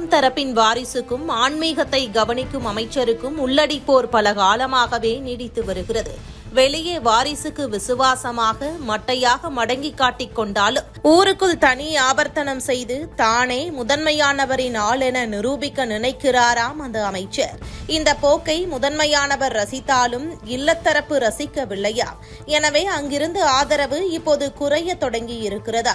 ஆளும் தரப்பின் வாரிசுக்கும் ஆன்மீகத்தை கவனிக்கும் அமைச்சருக்கும் உள்ளடிப்போர் பல காலமாகவே நீடித்து வருகிறது. வெளியே வாரிசுக்கு விசுவாசமாக மட்டையாக மடங்கி காட்டிக் கொண்டாலும் ஊருக்குள் தனி ஆபர்த்தனம் செய்து தானே முதன்மையானவரின் ஆள் என நிரூபிக்க நினைக்கிறாராம் அந்த அமைச்சர். இந்த போக்கை முதன்மையானவர் ரசித்தாலும் இல்லத்தரப்பு ரசிக்கவில்லையா? எனவே அங்கிருந்து ஆதரவு இப்போது குறைய தொடங்கி இருக்கிறதா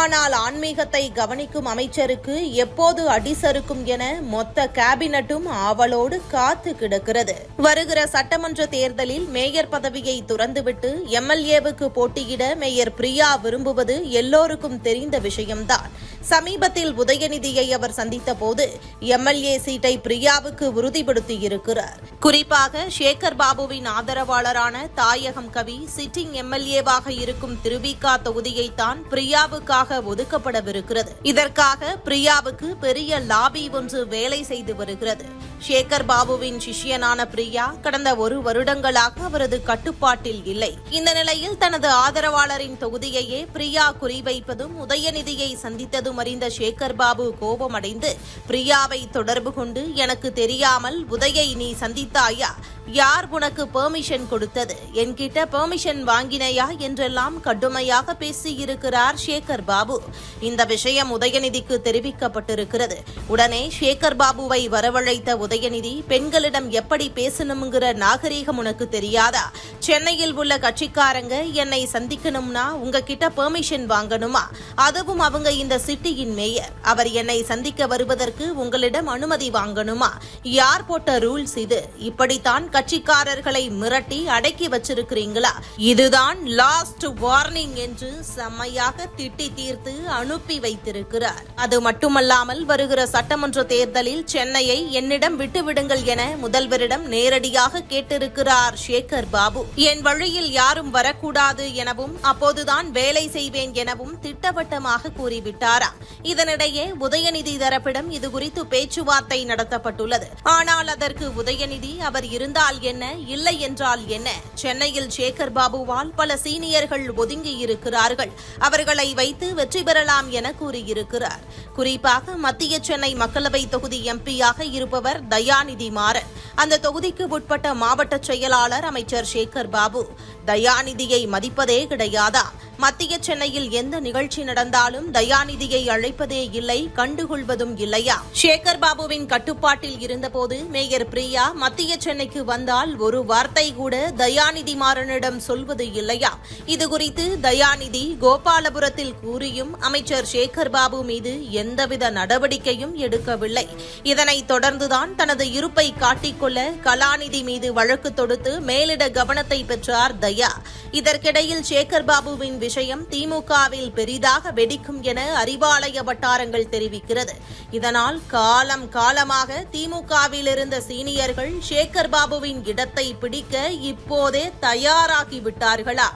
ஆனால் ஆன்மீகத்தை கவனிக்கும் அமைச்சருக்கு எப்போது அடிசறுக்கும் என மொத்த கேபினட்டும் ஆவலோடு காத்து கிடக்கிறது. வருகிற சட்டமன்ற தேர்தலில் மேயர் பதவியை துறந்துவிட்டு எம்எல்ஏவுக்கு போட்டியிட மேயர் பிரியா விரும்புவது எல்லோருக்கும் தெரிந்த விஷயம்தான். சமீபத்தில் உதயநிதியை அவர் சந்தித்த போது எம்எல்ஏ சீட்டை பிரியாவுக்கு உறுதிப்படுத்தியிருக்கிறார். குறிப்பாக சேகர் பாபுவின் ஆதரவாளரான தாயகம் கவி சிட்டிங் எம்எல்ஏவாக இருக்கும் திருவிகா தொகுதியைத்தான் பிரியாவுக்காக ஒதுக்கப்படவிருக்கிறது. இதற்காக பிரியாவுக்கு பெரிய லாபி ஒன்று வேலை செய்து வருகிறது. சேகர் பாபுவின் சிஷ்யனான பிரியா கடந்த ஒரு வருடங்களாக அவரது கட்டுப்பாட்டில் இல்லை. இந்த நிலையில் தனது ஆதரவாளரின் தொகுதியையே பிரியா குறிவைப்பதும் உதயநிதியை சந்தித்ததும் அறிந்த சேகர் பாபு கோபமடைந்து பிரியாவை தொடர்பு கொண்டு எனக்கு தெரியாமல் உதயை நீ சந்தித்தாயா? யார் உனக்கு பெர்மிஷன் கொடுத்தது? என்கிட்ட பெர்மிஷன் வாங்கினையா? என்றெல்லாம் கடுமையாக பேசியிருக்கிறார் சேகர் பாபு. இந்த விஷயம் உதயநிதிக்கு தெரிவிக்கப்பட்டிருக்கிறது. உடனே சேகர் பாபுவை வரவழைத்த உதயநிதி பெண்களிடம் எப்படி பேசணுங்கிற நாகரீகம் உனக்கு தெரியாதா? சென்னையில் உள்ள கட்சிக்காரங்க என்னை சந்திக்கணும்னா உங்ககிட்ட பெர்மிஷன் வாங்கணுமா? அதுவும் அவங்க இந்த சிட்டியின் மேயர் அவர் என்னை சந்திக்க வருவதற்கு உங்களிடம் அனுமதி வாங்கணுமா? யார் போட்ட ரூல்ஸ் இது? இப்படித்தான் கட்சிக்காரர்களை மிரட்டி அடக்கி வச்சிருக்கிறீங்களா? இதுதான் லாஸ்ட் வார்னிங் என்று செம்மையாக திட்டி தீர்த்து அனுப்பி வைத்திருக்கிறார். அது மட்டுமல்லாமல் வருகிற சட்டமன்ற தேர்தலில் சென்னையை என்னிடம் விட்டுவிடுங்கள் என முதல்வரிடம் நேரடியாக கேட்டிருக்கிறார் சேகர் பாபு. என் வழியில் யாரும் வரக்கூடாது எனவும் அப்போதுதான் வேலை செய்வேன் எனவும் திட்டவட்டமாக கூறிவிட்டாரா? இதனிடையே உதயநிதி தரப்பிடம் இதுகுறித்து பேச்சுவார்த்தை நடத்தப்பட்டுள்ளது. ஆனால் அதற்கு உதயநிதி அவர் இருந்தால் என்ன இல்லை என்றால் என்ன? சென்னையில் சேகர் பாபுவால் பல சீனியர்கள் ஒதுங்கி இருக்கிறார்கள். அவர்களை வைத்து வெற்றி பெறலாம் என கூறியிருக்கிறார். குறிப்பாக மத்திய சென்னை மக்களவை தொகுதி எம்பியாக இருப்பவர் தயாநிதி மாறன். அந்த தொகுதிக்கு உட்பட்ட மாவட்ட செயலாளர் அமைச்சர் சேகர் பாபு. தயாநிதியை மதிப்பதே கிடையாதா? மத்திய சென்னையில் எந்த நிகழ்ச்சி நடந்தாலும் தயாநிதியை அழைப்பதே இல்லை கண்டுகொள்வதும் இல்லையா? சேகர் பாபுவின் கட்டுப்பாட்டில் இருந்தபோது மேயர் பிரியா மத்திய சென்னைக்கு வந்தால் ஒரு வார்த்தை கூட தயாநிதி மாறனிடம் சொல்வது இல்லையா? இதுகுறித்து தயாநிதி கோபாலபுரத்தில் கூறியும் அமைச்சர் சேகர் பாபு மீது எந்தவித நடவடிக்கையும் எடுக்கவில்லை. இதனைத் தொடர்ந்துதான் தனது இருப்பை காட்டிக்கொள்ள கலாநிதி மீது வழக்கு தொடுத்து மேலிட கவனத்தை பெற்றார் தயா. இதற்கிடையில் சேகர் பாபுவின் விஷயம் திமுகவில் பெரிதாக வெடிக்கும் என அறிவாலய வட்டாரங்கள் தெரிவிக்கிறது. இதனால் காலம் காலமாக திமுகவில் இருந்த சீனியர்கள் சேகர் பாபுவின் இடத்தை பிடிக்க இப்போதே தயாராகிவிட்டார்களா